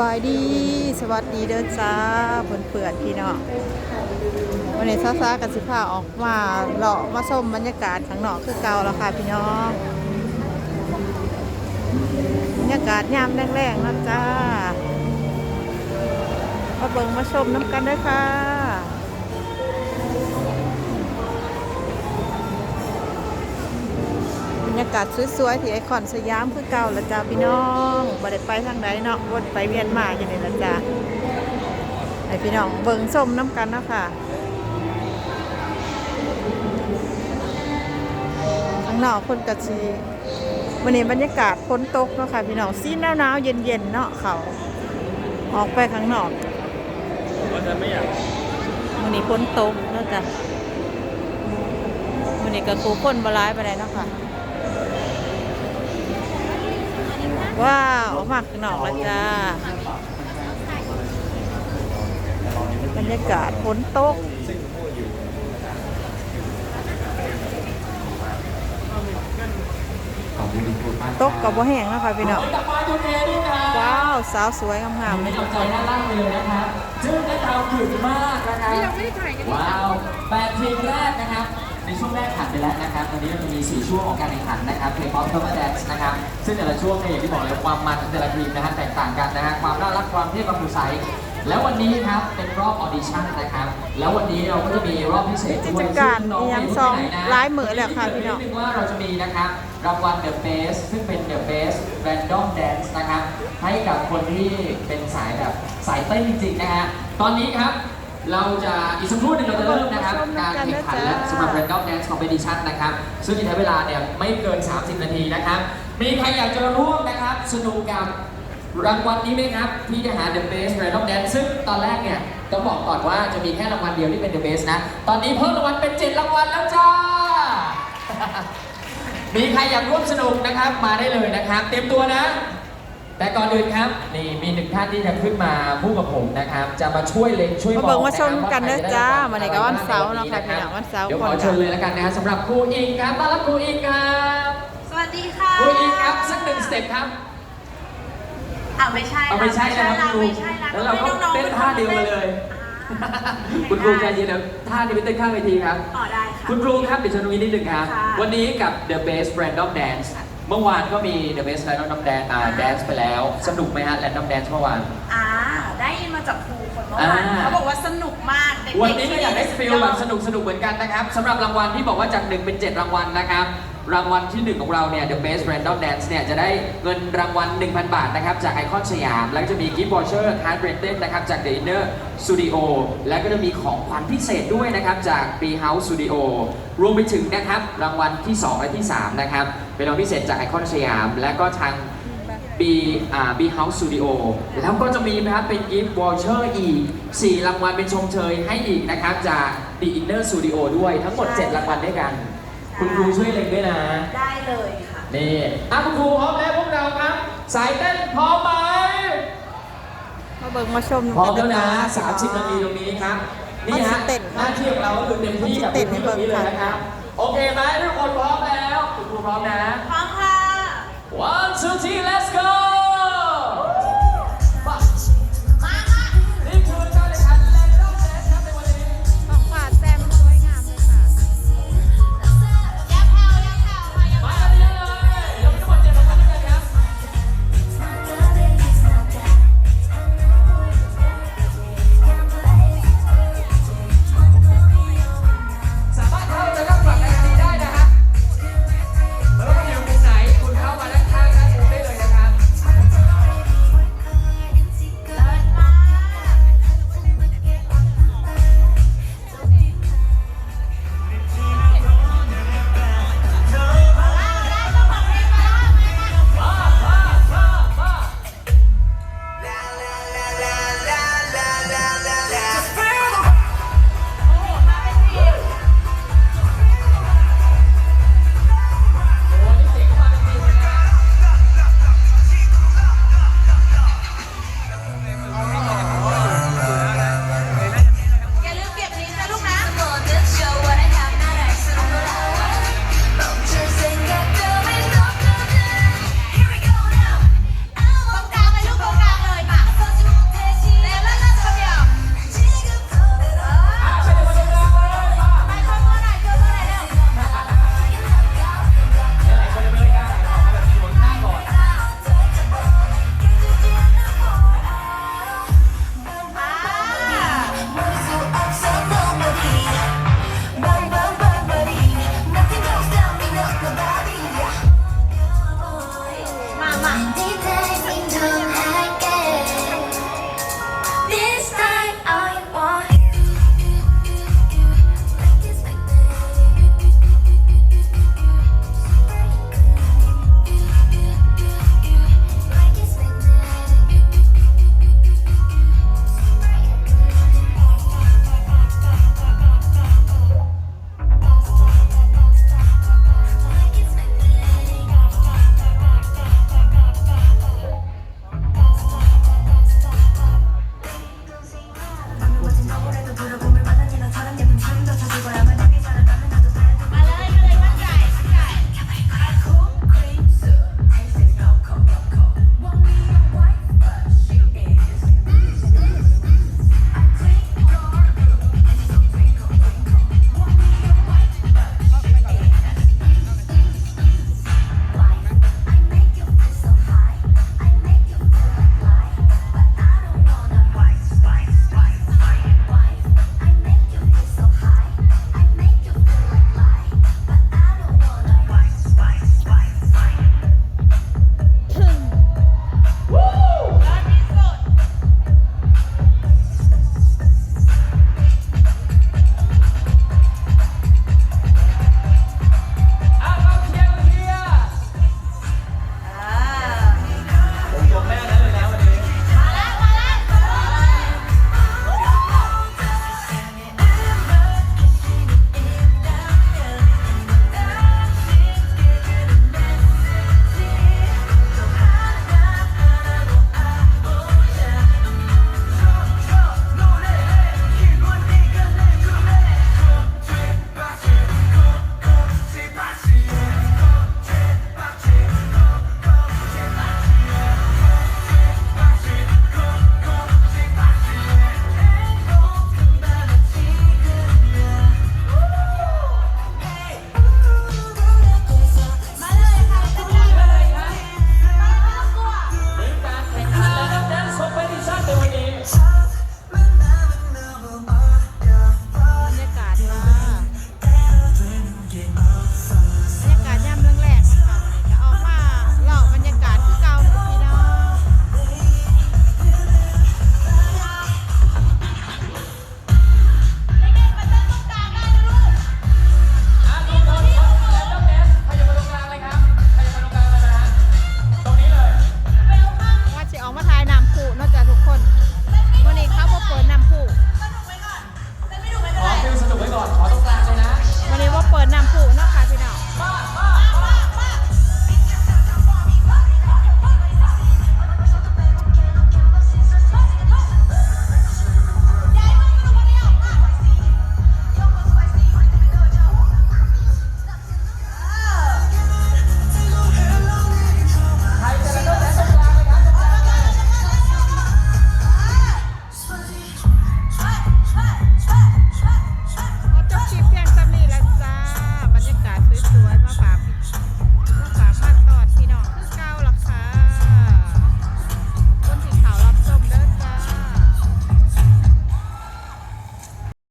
บายดี สวัสดีเด้อจ้าเพื่อนเพื่อนๆพี่น้องวันนี้ซ้ากับสิผ้าออกมาเลาะมาชมบรรยากาศข้างนอกคือเก่าแล้วค่ะพี่น้องบรรยากาศยามแรงๆนะจ้ามาเบิ่งมาชมน้ำกันด้วยค่ะ รรยากาศสวยๆที่ไอคอนสยามคือเก่าละจ้าพี่น้องบ่ได้ไปทางใดเนาะวนไปเวียนมาอย่างนี้ละจ้าให้พี่น้องเบิ่งส้มน้ำกันนะค่ะข้างนอกคนกะชีวันนี้บรรยากาศฝนตกเนาะค่ะพี่น้องซีหนาวๆเย็นๆเนาะเขาออกไปข้างนอกว่าจะไม่อยากวันนี้ฝนตกเนาะจ้ะวันนี้ก็คูคนบร้ายไปเลยเนาะค่ะ ว้าวออกมาข้างนอกแล้วจ้า บรรยากาศฝนตกตกกับบ่แห้งเนาะคะพี่น้องว้าว สาวสวยงามๆเลยกำลังใจด้านล่างเลยนะครับซึ่งได้ตามถึงมากนะครับยังไม่ได้ถ่ายกันว้าวแปดทีมแรกนะครับ ในช่วงแรกผ่านไปแล้วนะครับตอนนี้เราจะมี 4 ช่วงของการแข่งขันนะครับเพลย์ป๊อปคัฟเวอร์แดนซ์นะครับ ซึ่งแต่ละช่วงเนี่ยอย่างที่บอกเลยความมันของแต่ละทีมนะฮะแตกต่างกันนะฮะความน่ารักความเท่ความดูใสแล้ววันนี้ครับเป็นรอบออดิชั่นนะครับ แล้ววันนี้เราก็จะมีรอบพิเศษด้วยกิจการซึ่น้อีหยังไม่รู้ซองไปไหนนะหลายมื้อแล้วค่ะพี่น้องดงว่าเราจะมีนะครับรางวัล The Best ซึ่งเป็น The Best Random Dance นะครับให้กับคนที่เป็นสายแบบสายเต้นจริงๆนะฮะตอนนี้ครับ เราจะอีกสักครู่หนึงเราจะเริ่มนะครับ การแข่งขันและสำหรับ Random Dance Competition นะครับ ซึ่งจะใช้เวลาเนี่ยไม่เกิน 30 นาทีนะครับ มีใครอยากจะร่วมนะครับ สนุกกับรางวัลนี้ไหมครับที่จะหา The Best Random Dance ซึ่งตอนแรกเนี่ยต้องบอกก่อนว่าจะมีแค่รางวัลเดียวที่เป็น The Best นะ ตอนนี้เพิ่มรางวัลเป็น 7 รางวัลแล้วจ้า มีใครอยากร่วมสนุกนะครับมาได้เลยนะครับ เตรียมตัวนะ แต่ก่อนอื่นครับนี่มีหนึ่งท่านที่จะขึ้นมาพูดกับผมนะครับ จะมาช่วยเล็งช่วยมาบเบิ่อกงมาชมกันนะใครจจ้าได้วันนี้ก็วันเสาร์เนาะค่ะพี่น้องวันเสาร์เดี๋ยวขก่ออนเชิญเลยแล้วกันนะฮะสำหรับครูอิงครับต้อนรับครูอิงครับสวัสดีค่ะครูอิงครับสักหนึ่งสเต็ปครับอ่าไม่ใช่เอาไม่ใช่นะครับครูไม่ใช่ละแล้วเราก็ให้องๆเต้นท่าเดียวกันเลยอ่าคุณครูใจเย็นนะท่านี้ไปเต้นข้างเวทีครับอ๋อได้ค่ะคุณครูครับเดี๋ยวเชิญตรงนี้นิดนึงครับค่ะวันนี้กับ The Best Random Dance เมื่อวานก็มี The Best Random Dance อ่า Dance ไปแล้ว สนุกไหมฮะ Random Dance เมื่อวาน อ่า ได้ยินมาจากครูคนเมื่อวานอ่า เขาบอกว่าสนุกมากเด็กๆวันนี้ก็อยากได้ที่ฟิลแบบสนุกสนุกเหมือนกันนะครับสำหรับรางวัลที่บอกว่าจาก 1 เป็น 7 รางวัลนะครับ รางวัลที่ 1 ของเราเนี่ย The Best Random Dance เนี่ย จะได้เงินรางวัล 1,000 บาทนะครับ จากไอคอนสยาม แล้วก็จะมีกิฟต์วอเชอร์คาร์ดเรนเต้นนะครับ จาก The Inner Studio แล้วก็จะมีของขวัญพิเศษด้วยนะครับ จาก b House Studio รวมไปถึงนะครับรางวัลที่ 2 และที่ 3 นะครับ เป็นรางวัลพิเศษจากไอคอนสยาม และก็ทาง B อ่า B House Studio แล้วก็จะมีนะครับเป็นกิฟต์วอเชอร์อีก 4 รางวัลเป็นชมเชยให้อีกนะครับ จาก The Inner Studio ด้วยทั้งหมด 7 รางวัลด้วยกัน คุณครูช่วยเล็งด้วยนะ ได้เลยค่ะ นี่อะคุณครูพร้อมแล้วพวกเราครับ สายเต้นพร้อมไหมมาเบิ่งมาชมพร้อมแล้วนะจ้30นาทีตรงนี้ครับ นี่ฮะมันสเต็ปหน้าที่ของเราก็คือเต็มที่กับมันสเต็ปให้ที่ตรงนี้เลยนะครับ โอเคไหมทุกคนพร้อมแล้ว คุณครูพร้อมนะ พร้อมค่ะ one two three let's go